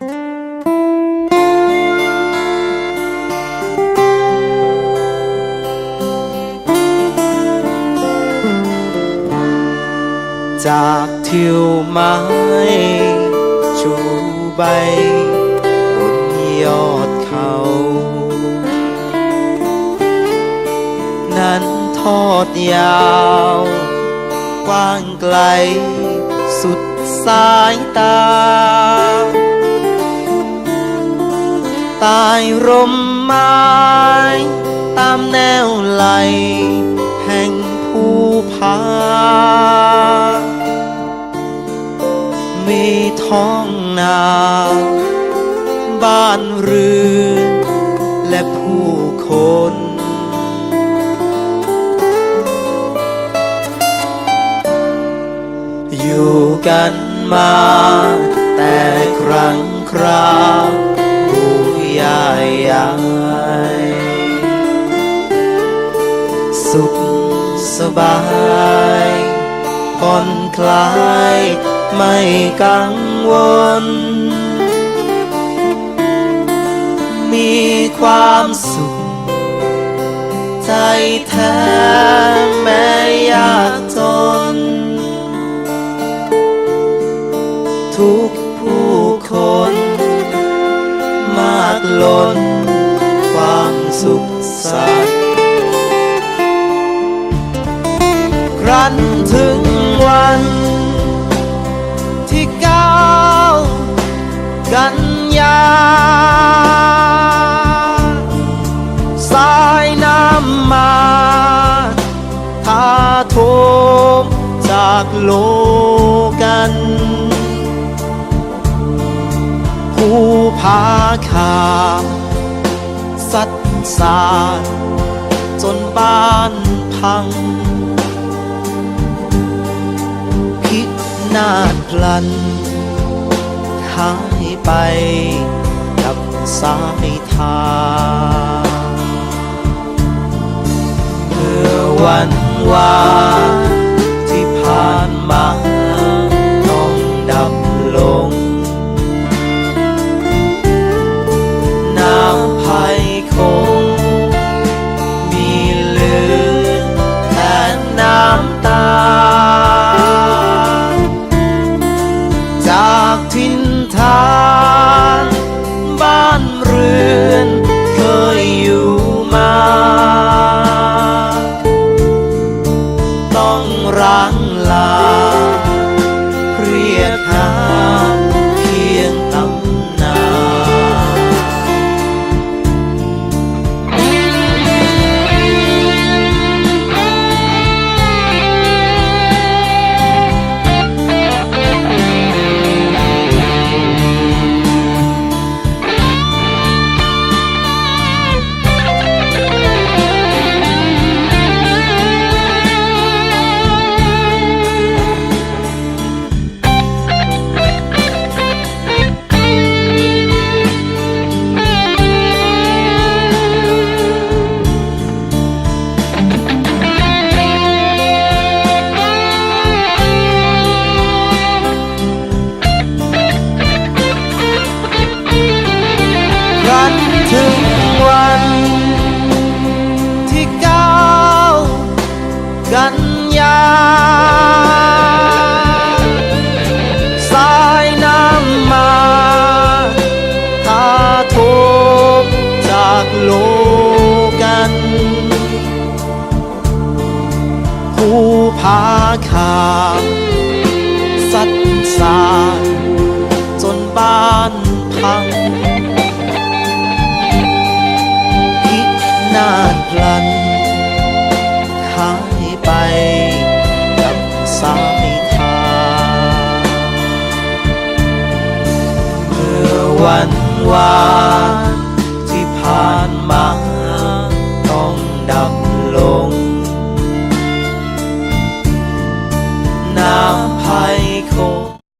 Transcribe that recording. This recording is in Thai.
จากทิวไม้ชูใบบนยอดเขา นั้นทอดยาว กว้างไกลสุดสายตา ใตายร่มไม้ ตามแนวไหล แห่งภูผา มีท้องนา บ้านเรือนและผู้คนอยู่กันมา แต่ครั้งครา บายผ่อนคลายไม่กังวล มีความสุข ใจแท้แม้ยากจน ทุกผู้คน มากล้นความสุขสัน กันถึงวัน ที่เก้าวกันยา สายน้ำมาทาโทมจากโลกันผู้พาขาสัดสาดจนบ้านพัง นาศพลันหายไปกับสายทางเมื่อวันวานานพังพินาศพลันหายไปกับสายทางเมื่อวันวา